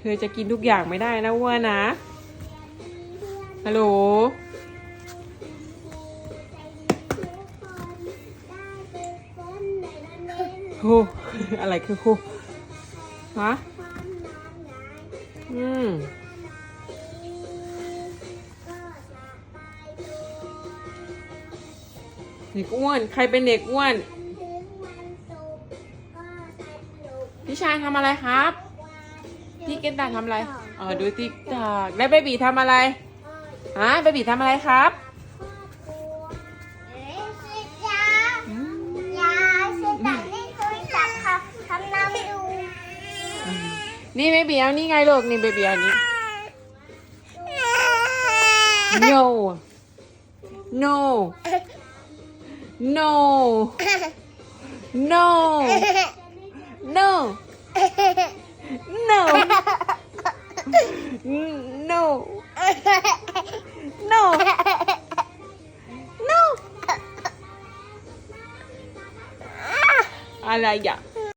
เธอจะกินทุกอย่างไม่ได้นะอ้วนนะ ฮัลโหลโออะไรคือครูฮะ อืมเด็กอ้วน ใครเป็นเด็กอ้วน พี่ชายทำอะไรครับ พี่เกนตาทำอะไรเออดูติ๊กตอกแล้วเบบีทำอะไรฮะเบบีทำอะไรครับอืมนี่เบบีเอานี่ไงลูกนี่เบบีเอานี่ no no no no no no no No. No. Alaya.